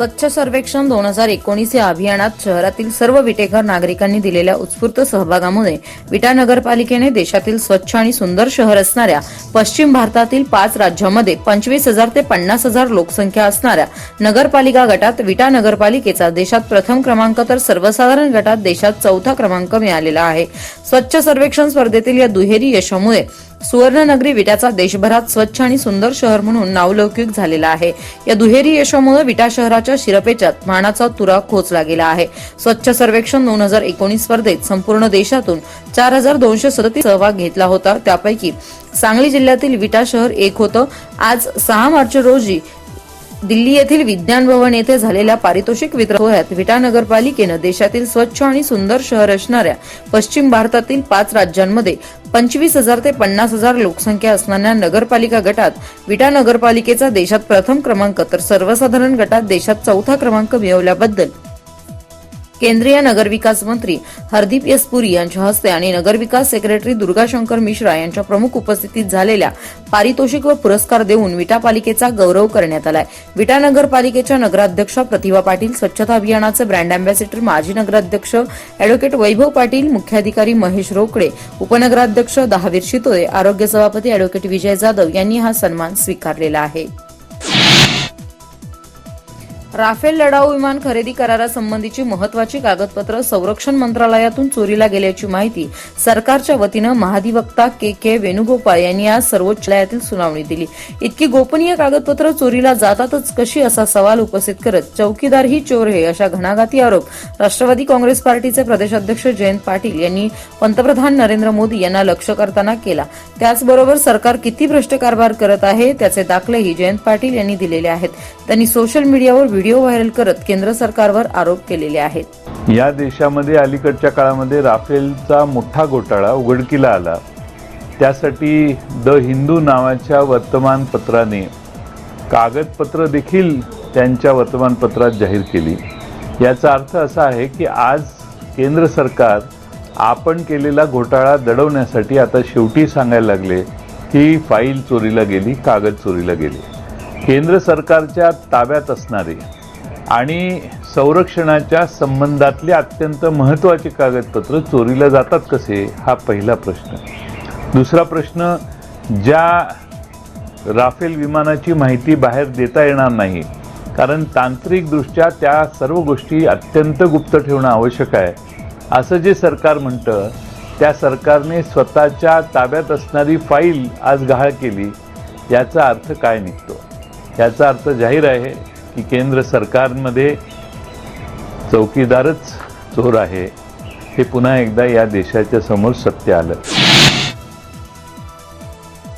स्वच्छ सर्वेक्षण दोन हजार एकोणीस या अभियानात शहरातील सर्व विटेकर नागरिकांनी दिलेल्या उत्स्फूर्त सहभागामुळे विटा नगरपालिकेने देशातील स्वच्छ आणि सुंदर शहर असणाऱ्या पश्चिम भारतातील पाच राज्यांमध्ये पंचवीस हजार ते पन्नास हजार लोकसंख्या असणाऱ्या नगरपालिका गटात विटा नगरपालिकेचा देशात प्रथम क्रमांक तर सर्वसाधारण गटात देशात चौथा क्रमांक मिळालेला आहे. स्वच्छ सर्वेक्षण स्पर्धेतील या दुहेरी यशामुळे सुवर्णनगरी विट्याचा देशभरात स्वच्छ आणि सुंदर शहर म्हणून नावलौकिक झालेला आहे. या दुहेरी यशामुळे विटा शहराच्या शिरपेचात मानाचा तुरा खोचला गेला आहे. स्वच्छ सर्वेक्षण दोन हजार एकोणीस स्पर्धेत संपूर्ण देशातून चार हजार दोनशे सदतीस सहभाग घेतला होता. त्यापैकी सांगली जिल्ह्यातील विटा शहर एक होतं. आज सहा मार्च रोजी दिल्ली येथील विज्ञान भवन येथे झालेल्या पारितोषिक वितरण सोहळ्यात विटा नगरपालिकेनं देशातील स्वच्छ आणि सुंदर शहर असणाऱ्या पश्चिम भारतातील पाच राज्यांमध्ये पंचवीस हजार ते पन्नास हजार लोकसंख्या असणाऱ्या नगरपालिका गटात विटा नगरपालिकेचा देशात प्रथम क्रमांक तर सर्वसाधारण गटात देशात चौथा क्रमांक मिळवल्याबद्दल केंद्रीय नगरविकास मंत्री हरदीप एस पुरी यांच्या हस्ते आणि नगरविकास सेक्रेटरी दुर्गाशंकर मिश्रा यांच्या प्रमुख उपस्थितीत झालेल्या पारितोषिक व पुरस्कार देऊन विटा पालिकेचा गौरव करण्यात आलाय. विटा नगरपालिकेच्या नगराध्यक्षा प्रतिभा पाटील स्वच्छता अभियानाचे ब्रँड अँबॅसिडर माजी नगराध्यक्ष अॅडव्होकेट वैभव पाटील मुख्याधिकारी महेश रोकडे उपनगराध्यक्ष दहावीर शितोळे आरोग्य सभापती अॅडव्होकेट विजय जाधव यांनी हा सन्मान स्वीकारलेला आहे. राफेल लढाऊ विमान खरेदी करारासंबंधीची महत्वाची कागदपत्र संरक्षण मंत्रालयातून चोरीला गेल्याची माहिती सरकारच्या वतीनं महाधिवक्ता के के वेणुगोपाळ यांनी आज सर्वोच्च न्यायालयातील सुनावणी दिली. इतकी गोपनीय कागदपत्र चोरीला जातातच कशी असा सवाल उपस्थित करत चौकीदार ही चोर हे अशा घणाघाती आरोप राष्ट्रवादी काँग्रेस पार्टीचे प्रदेशाध्यक्ष जयंत पाटील यांनी पंतप्रधान नरेंद्र मोदी यांना लक्ष करताना केला. त्याचबरोबर सरकार किती भ्रष्ट कारभार करत आहे त्याचे दाखलेही जयंत पाटील यांनी दिलेले आहेत. त्यांनी सोशल मीडियावर व्हिडिओ व्हायरल करत केंद्र सरकारवर आरोप केलेले आहेत. या देशामध्ये अलीकडच्या काळामध्ये राफेलचा मोठा घोटाळा उघडकीला आला. त्यासाठी द हिंदू नावाच्या वर्तमानपत्राने कागदपत्र देखील त्यांच्या वर्तमानपत्रात जाहीर केली. याचा अर्थ असा आहे की आज केंद्र सरकार आपण केलेला घोटाळा दडवण्यासाठी आता शेवटी सांगायला लागले की फाईल चोरीला गेली कागद चोरीला गेली. केंद्र सरकारच्या ताब्यात असणारे आणि संरक्षणाच्या संबंधातले अत्यंत महत्त्वाचे कागदपत्र चोरीला जातात कसे हा पहिला प्रश्न. दुसरा प्रश्न ज्या राफेल विमानाची माहिती बाहेर देता येणार नाही कारण तांत्रिकदृष्ट्या त्या सर्व गोष्टी अत्यंत गुप्त ठेवणं आवश्यक आहे. असं जे सरकार म्हणतं त्या सरकारने स्वतःच्या ताब्यात असणारी फाईल आज गहाळ केली याचा अर्थ काय निघतो? याचा अर्थ जाहीर आहे की केंद्र सरकारमध्ये चौकीदारच चोर आहे हे पुन्हा एकदा या देशाच्या समोर सत्य आलं.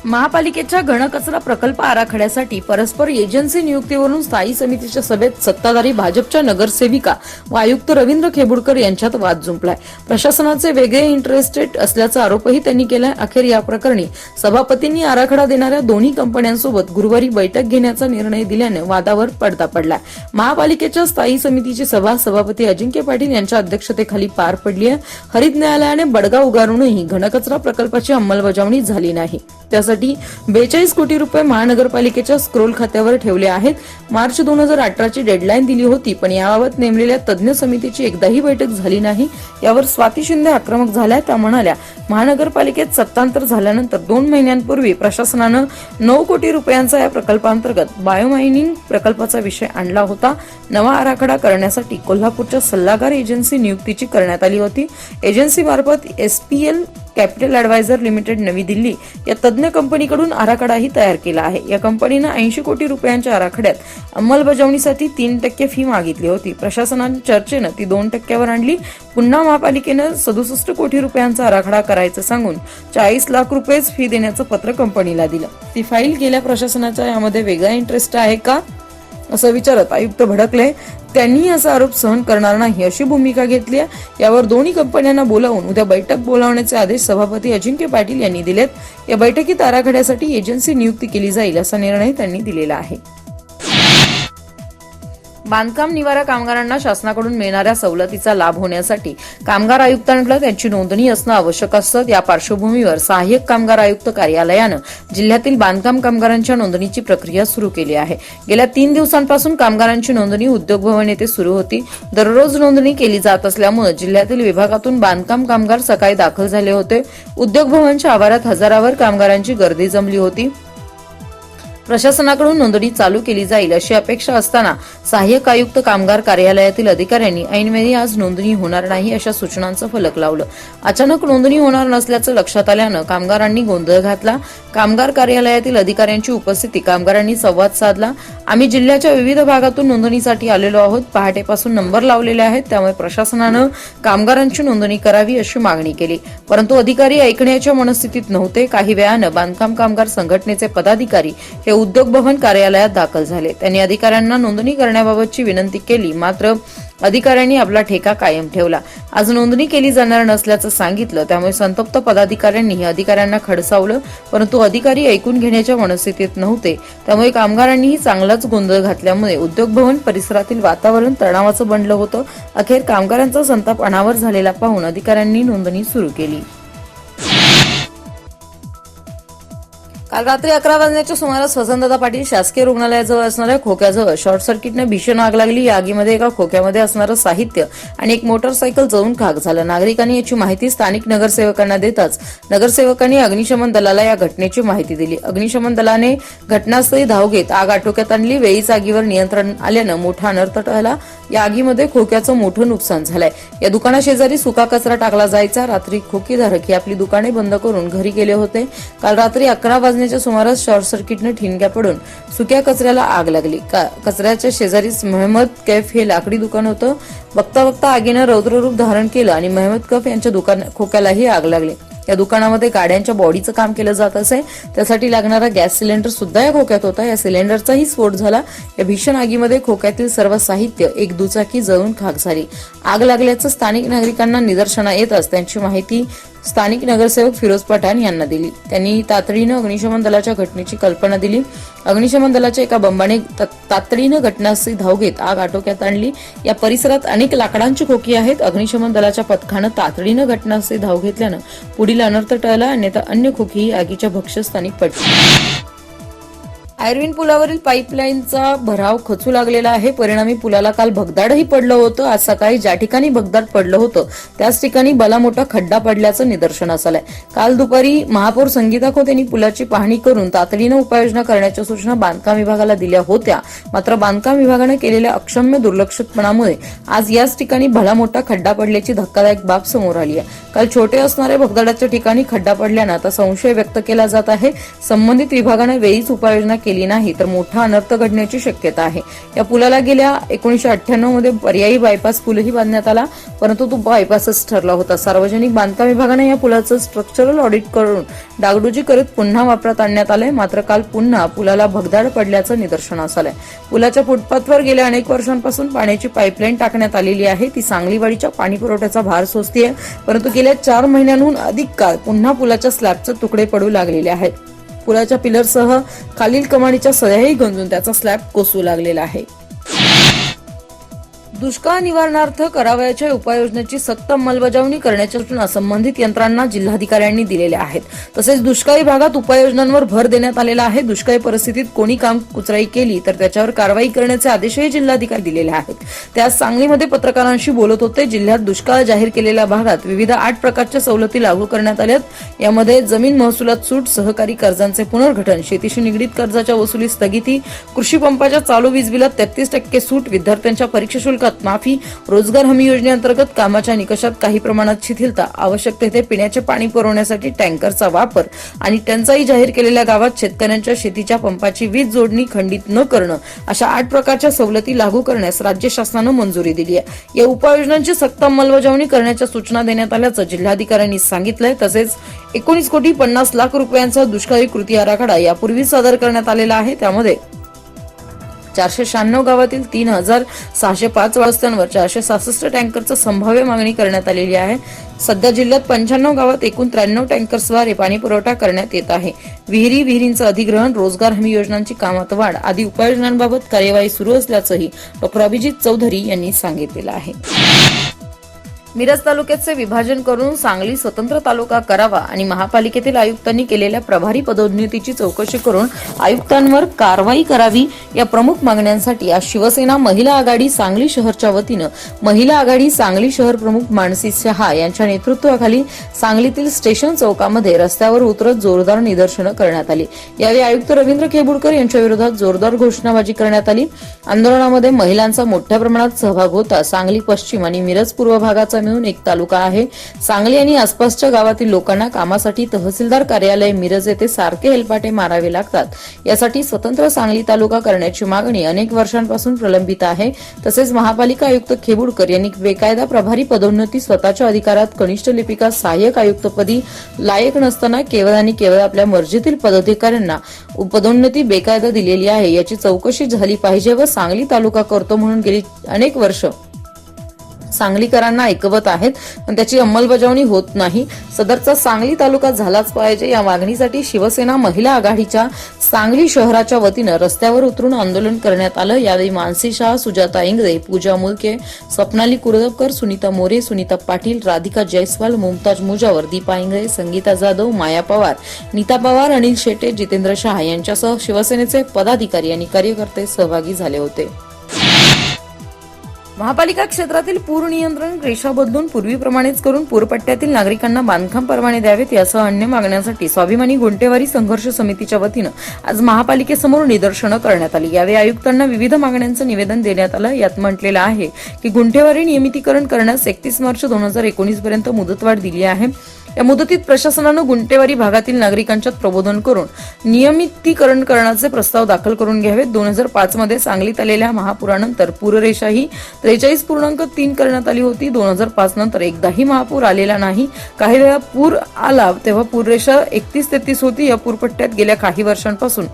महापालिकेच्या घनकचरा प्रकल्प आराखड्यासाठी परस्पर एजन्सी नियुक्तीवरून स्थायी समितीच्या सभेत सत्ताधारी भाजपच्या नगरसेविका व आयुक्त रवींद्र खेबुडकर यांच्यात वाद जुंपलाय. प्रशासनाचे वेगळे इंटरेस्टेड असल्याचा आरोपही त्यांनी केलाय. अखेर या प्रकरणी सभापतींनी आराखडा देणाऱ्या दोन्ही कंपन्यांसोबत गुरुवारी बैठक घेण्याचा निर्णय दिल्याने वादावर पडता पडलाय. महापालिकेच्या स्थायी समितीची सभा सभापती अजिंक्य पाटील यांच्या अध्यक्षतेखाली पार पडली आहे हरित न्यायालयाने बडगा उगारूनही घनकचरा प्रकल्पाची अंमलबजावणी झाली नाही. त्यासाठी बेचाळीस कोटी रुपये महानगरपालिकेच्या स्क्रोल खात्यावर ठेवले आहेत. मार्च दोन हजार अठराची डेडलाईन दिली होती पण याबाबत नेमलेल्या तज्ज्ञ समितीची एकदाही बैठक झाली नाही. यावर स्वाती शिंदे आक्रमक झाल्या त्या म्हणाल्या महानगरपालिकेत सत्तांतर झाल्यानंतर दोन महिन्यांपूर्वी प्रशासनानं नऊ कोटी रुपयांचा या प्रकल्पांतर्गत बायोमायनिंग प्रकल्पाचा विषय आणला होता. नवा आराखडा करण्यासाठी कोल्हापूरच्या सल्लागार एजन्सी नियुक्तीची करण्यात आली होती. एजन्सी मार्फत एसपीएल कॅपिटल ऍडवायझर लिमिटेड नवी दिल्ली या तज्ज्ञ कंपनीकडून आराखडाही तयार केला आहे. या कंपनीनं ऐंशी कोटी रुपयांच्या आराखड्यात अंमलबजावणीसाठी तीन टक्के फी मागितली होती. प्रशासनाने चर्चेनं ती दोन टक्क्यावर आणली. पुन्हा महापालिकेनं सदुसष्ट कोटी रुपयांचा आराखडा करायचं सांगून चाळीस लाख रुपयेच फी देण्याचं पत्र कंपनीला दिलं. ती फाईल गेल्या प्रशासनाचा यामध्ये वेगळा इंटरेस्ट आहे का? असं विचारत आयुक्त भडकले. त्यांनी असा आरोप सहन करणार नाही अशी भूमिका घेतली आहे. यावर दोन्ही कंपन्यांना बोलावून उद्या बैठक बोलावण्याचे आदेश सभापती अजिंक्य पाटील यांनी दिलेत. या बैठकीत आराखड्यासाठी एजन्सी नियुक्ती केली जाईल असा निर्णय त्यांनी दिलेला आहे. बांधकाम निवारा कामगारांना शासनाकडून मिळणाऱ्या सवलतीचा लाभ होण्यासाठी कामगार आयुक्तांकडे त्यांची नोंदणी असणं आवश्यक असतं. या पार्श्वभूमीवर सहाय्यक कामगार आयुक्त कार्यालयानं जिल्ह्यातील बांधकाम कामगारांच्या नोंदणीची प्रक्रिया सुरू केली आहे. गेल्या तीन दिवसांपासून कामगारांची नोंदणी उद्योग भवन येथे सुरू होती. दररोज नोंदणी केली जात असल्यामुळे जिल्ह्यातील विभागातून बांधकाम कामगार सकाळी दाखल झाले होते. उद्योग भवनच्या आवारात हजारावर कामगारांची गर्दी जमली होती. प्रशासनाकडून नोंदणी चालू केली जाईल अशी अपेक्षा असताना सहाय्यक आयुक्त कामगार कार्यालयातील अधिकाऱ्यांनी ऐनवेळी आज नोंदणी होणार नाही अशा सूचनांचं फलक लावलं. अचानक नोंदणी होणार नसल्याचं लक्षात आल्यानं कामगारांनी गोंधळ घातला. कामगार कार्यालयातील अधिकाऱ्यांची उपस्थिती कामगारांनी संवाद साधला. आम्ही जिल्ह्याच्या विविध भागातून नोंदणीसाठी आलेलो आहोत. पहाटेपासून नंबर लावलेले आहेत. त्यामुळे प्रशासनानं कामगारांची नोंदणी करावी अशी मागणी केली. परंतु अधिकारी ऐकण्याच्या मनस्थितीत नव्हते. काही वेळानं बांधकाम कामगार संघटनेचे पदाधिकारी हे उद्योग भवन कार्यालयात दाखल झाले. त्यांनी अधिकाऱ्यांना नोंदणी करण्याबाबतची विनंती केली. मात्र अधिकाऱ्यांनी आपला ठेका कायम ठेवला. आज नोंदणी केली जाणार नसल्याचं सांगितलं. त्यामुळे संतप्त पदाधिकाऱ्यांनी अधिकाऱ्यांना खडसावलं परंतु अधिकारी ऐकून घेण्याच्या मनस्थितीत नव्हते. त्यामुळे कामगारांनीही चांगलाच गोंधळ घातल्यामुळे उद्योग भवन परिसरातील वातावरण तणावाचं बनलं होतं. अखेर कामगारांचा संताप अनावर झालेला पाहून अधिकाऱ्यांनी नोंदणी सुरू केली. काल रात्री अकरा वाजण्याच्या सुमारास वसंतदादा पाटील शासकीय रुग्णालयाजवळ असणाऱ्या खोक्याजवळ शॉर्ट सर्किटनं भीषण आग लागली. या आगीमध्ये एका खोक्यामध्ये असणारं साहित्य आणि एक मोटरसायकल जळून खाक झालं. नागरिकांनी याची माहिती स्थानिक नगरसेवकांना देताच नगरसेवकांनी अग्निशमन दलाला या घटनेची माहिती दिली. अग्निशमन दलाने घटनास्थळी धाव घेत आग आटोक्यात आणली. वेळीच आगीवर नियंत्रण आल्यानं मोठा अनर्थ टळला. या आगीमध्ये खोक्याचं मोठं नुकसान झालंय. या दुकानाशेजारी सुका कचरा टाकला जायचा. रात्री खोकीधारक ही आपली दुकाने बंद करून घरी गेले होते. काल रात्री अकरा वाजण्या वाजण्याच्या सुमारास शॉर्ट सर्किटने ठिणग्या पडून सुक्या कचऱ्याला आग लागली. कचऱ्याच्या शेजारीच मेहमद कैफ हे लाकडी दुकान होतं. बघता बघता आगीनं रौद्ररूप धारण केलं आणि मेहमद कैफ यांच्या दुकान खोक्यालाही आग लागली. या दुकानामध्ये गाड्यांच्या बॉडीचं काम केलं जात असे. त्यासाठी लागणारा गॅस सिलेंडर सुद्धा या खोक्यात होता. या सिलेंडरचाही स्फोट झाला. या भीषण आगीमध्ये खोक्यातील सर्व साहित्य एक दुचाकी जळून खाक झाली. आग लागल्याचं स्थानिक नागरिकांना निदर्शना येत त्यांची माहिती स्थानिक नगरसेवक फिरोज पठाण यांना दिली. त्यांनी तातडीनं अग्निशमन दलाच्या घटनेची कल्पना दिली. अग्निशमन दलाच्या एका बंबाने तातडीनं घटनास्थळी धाव घेत आग आटोक्यात आणली. या परिसरात अनेक लाकडांची खोकी आहेत. अग्निशमन दलाच्या पथकानं तातडीनं घटनास्थळी धाव घेतल्यानं पुढील अनर्थ टळला अन्यथा अन्य खोकीही आगीच्या भक्ष्यस्थानी पडली. आयर्विन पुलावरील पाईपलाईनचा भराव खचू लागलेला आहे. परिणामी पुलाला काल भगदाडही पडलं होतं. आज सकाळी ज्या ठिकाणी भगदाड पडलं होतं त्याच ठिकाणी बलामोठा खड्डा पडल्याचं निदर्शनास आलंय काल दुपारी महापौर संगीता खोत यांनी पुलाची पाहणी करून तातडीनं उपाययोजना करण्याच्या सूचना बांधकाम विभागाला दिल्या होत्या. मात्र बांधकाम विभागानं केलेल्या अक्षम्य दुर्लक्षितपणामुळे आज याच ठिकाणी भला मोठा खड्डा पडल्याची धक्कादायक बाब समोर आली आहे. काल छोटे असणाऱ्या भगदाडाच्या ठिकाणी खड्डा पडल्यानं आता संशय व्यक्त केला जात आहे. संबंधित विभागानं वेळीच उपाययोजना केली नाही तर मोठा अनर्थ घडण्याची शक्यता आहे. या पुलाला गेल्या एकोणीशे अठ्ठ्याण्णवमध्ये पर्यायी बायपास पूलही बांधण्यात आला परंतु तो बायपासच ठरला होता. सार्वजनिक बांधकाम विभागाने या पुलाचं स्ट्रक्चरल ऑडिट करून डागडुजी करत पुन्हा वापरात आणण्यात आलंय. मात्र काल पुन्हा पुलाला भगदाड पडल्याचं निदर्शनास आलंय. पुलाच्या फुटपाथवर गेल्या अनेक वर्षांपासून पाण्याची पाईपलाईन टाकण्यात आलेली आहे. ती सांगलीवाडीच्या पाणी पुरवठ्याचा भार सोसतीये परंतु गेल्या चार महिन्यांहून अधिक काळ पुन्हा पुलाच्या स्लॅबचे तुकडे पडू लागलेले आहेत. पुलाच्या पिलरसह खालील कमानीच्या सह्याही गंजून त्याचा स्लॅब कोसू लागलेला आहे. दुष्काळ निवारणार्थ करावयाच्या उपाययोजनेची सक्त अंमलबजावणी करण्याच्या सूचना संबंधित यंत्रणांना जिल्हाधिकाऱ्यांनी दिलेल्या आहेत. तसेच दुष्काळी भागात उपाययोजनांवर भर देण्यात आलेला आहे. दुष्काळी परिस्थितीत कोणी काम कुचराई केली तर त्याच्यावर कारवाई करण्याचे आदेशही जिल्हाधिकारी दिलेले आहेत. ते आज सांगलीमध्ये पत्रकारांशी बोलत होते. जिल्ह्यात दुष्काळ जाहीर केलेल्या भागात विविध आठ प्रकारच्या सवलती लागू करण्यात आल्यात यामध्ये जमीन महसुलात सूट सहकारी कर्जांचे पुनर्गठन शेतीशी निगडीत कर्जाच्या वसुली स्थगिती कृषी पंपाच्या चालू वीज बिलात तेहतीस टक्के सूट विद्यार्थ्यांच्या परीक्षा शुल्कात माफी रोजगार हमी योजनेअंतर्गत कामाच्या निकषात काही प्रमाणात शिथिलता आवश्यक तेथे पिण्याचे पाणी पुरवण्यासाठी टँकरचा वापर आणि टंचाई जाहीर केलेल्या गावात शेतकऱ्यांच्या शेतीच्या पंपाची वीज जोडणी खंडित न करणं अशा आठ प्रकारच्या सवलती लागू करण्यास राज्य शासनानं मंजुरी दिली आहे. या उपाययोजनांची सक्त अंमलबजावणी करण्याच्या सूचना देण्यात आल्याचं जिल्हाधिकाऱ्यांनी सांगितलंय. तसेच एकोणीस कोटी पन्नास लाख रुपयांचा दुष्काळी कृती आराखडा यापूर्वी सादर करण्यात आलेला आहे. त्यामध्ये चारशे शहाण्णव गावातील तीन हजार सहाशे पाच वस्त्यांवर चारशे सहासष्ट टँकरचं संभाव्य मागणी करण्यात आलेली आहे. सध्या जिल्ह्यात पंच्याण्णव गावात एकूण त्र्याण्णव टँकर्सद्वारे पाणी पुरवठा करण्यात येत आहे. विहिरी विहिरींचं अधिग्रहण रोजगार हमी योजनांची कामात वाढ आदी उपाययोजनांबाबत कार्यवाही सुरू असल्याचंही डॉक्टर अभिजित चौधरी यांनी सांगितलेलं आहे. मिरज तालुक्याचे विभाजन करून सांगली स्वतंत्र तालुका करावा आणि महापालिकेतील आयुक्तांनी केलेल्या प्रभारी पदोन्नतीची चौकशी करून आयुक्तांवर कारवाई करावी या प्रमुख मागण्यांसाठी आज शिवसेना महिला आघाडी सांगली शहरच्या वतीनं महिला आघाडी सांगली शहर प्रमुख मानसी शहा यांच्या नेतृत्वाखाली सांगलीतील स्टेशन चौकामध्ये रस्त्यावर उतरत जोरदार निदर्शनं करण्यात आली. यावेळी आयुक्त रवींद्र खेबुडकर यांच्या विरोधात जोरदार घोषणाबाजी करण्यात आली. आंदोलनामध्ये महिलांचा मोठ्या प्रमाणात सहभाग होता. सांगली पश्चिम आणि मिरज पूर्व भागाचा मिळून एक तालुका आहे. सांगली आणि आसपासच्या गावातील लोकांना कामासाठी तहसीलदार कार्यालय मिरज येथे सारखे हेलपाटे मारावे लागतात. यासाठी स्वतंत्र सांगली तालुका करण्याची मागणी अनेक वर्षांपासून प्रलंबित आहे. तसेच महापालिका आयुक्त खेबुडकर यांनी बेकायदा प्रभारी पदोन्नती स्वतःच्या अधिकारात कनिष्ठ लिपिका सहाय्यक आयुक्तपदी लायक नसताना केवळ आणि केवळ आपल्या मर्जीतील पदाधिकाऱ्यांना पदोन्नती बेकायदा दिलेली आहे. याची चौकशी झाली पाहिजे व सांगली तालुका करतो म्हणून गेली अनेक वर्ष सांगलीकरांना ऐकवत आहेत. पण त्याची अंमलबजावणी होत नाही. सदरचा सांगली तालुका झालाच पाहिजे. या मागणीसाठी शिवसेना महिला आघाडीच्या सांगली शहराच्या वतीनं रस्त्यावर उतरून आंदोलन करण्यात आलं. यावेळी मानसी शाह सुजाता इंगळे पूजा मुलके स्वप्नाली कुरदकर सुनीता मोरे सुनीता पाटील राधिका जयस्वाल मुमताज मुजावर दीपा इंगळे संगीता जाधव माया पवार नीता पवार अनिल शेटे जितेंद्र शहा यांच्यासह शिवसेनेचे पदाधिकारी आणि कार्यकर्ते सहभागी झाले होते. महापालिका क्षेत्रातील पूर नियंत्रण रेषा बदलून पूर्वीप्रमाणेच करून पूरपट्ट्यातील नागरिकांना बांधकाम परवाने द्यावेत यासह अन्य मागण्यांसाठी स्वाभिमानी गुंटेवारी संघर्ष समितीच्या वतीनं आज महापालिकेसमोर निदर्शनं करण्यात आली. यावेळी आयुक्तांना विविध मागण्यांचं निवेदन देण्यात आलं. यात म्हटलेलं आहे की गुंठेवारी नियमितीकरण करण्यास एकतीस मार्च दोन हजार एकोणीस पर्यंत मुदतवाढ दिली आहे. या मुदतीत प्रशासनानं गुंटेवारी भागातील नागरिकांच्यात प्रबोधन करून नियमितीकरण करण्याचे प्रस्ताव दाखल करून घ्यावेत. दोन हजार पाच मध्ये सांगलीत आलेल्या महापुरानंतर पूररेषा ही त्रेचाळीस पूर्णांक तीन करण्यात आली होती. दोन हजार पाच नंतर एकदाही महापूर आलेला नाही. काही वेळा पूर आला तेव्हा पूररेषा एकतीस तेहतीस होती. या पूरपट्ट्यात गेल्या काही वर्षांपासून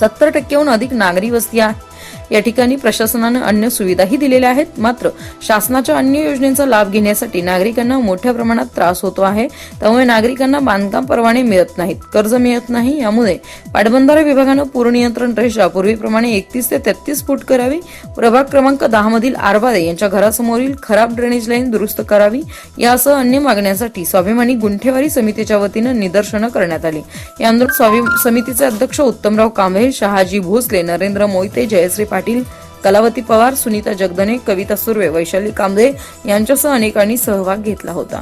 सत्तर टक्क्याहून अधिक नागरी वस्ती आहे. या ठिकाणी प्रशासनानं अन्य सुविधाही दिलेल्या आहेत. मात्र शासनाच्या अन्य योजनेचा लाभ घेण्यासाठी नागरिकांना मोठ्या प्रमाणात त्रास होतो आहे. त्यामुळे नागरिकांना बांधकाम परवाने मिळत नाहीत कर्ज मिळत नाही. यामुळे पाटबंधारे विभागानं पूर नियंत्रण रेषा पूर्वीप्रमाणे एकतीस ते तेहतीस फूट करावी. प्रभाग क्रमांक दहा मधील आरबादे यांच्या घरासमोरील खराब ड्रेनेज लाईन दुरुस्त करावी. यासह अन्य मागण्यांसाठी स्वाभिमानी गुंठेवारी समितीच्या वतीनं निदर्शनं करण्यात आली. या आंदोलन समितीचे अध्यक्ष उत्तमराव कांबळे शहाजी भोसले नरेंद्र मोहिते जयश्री पाटील कलावती पवार सुनीता जगदने कविता सुर्वे वैशाली कांबळे यांच्यासह अनेकांनी सहभाग घेतला होता.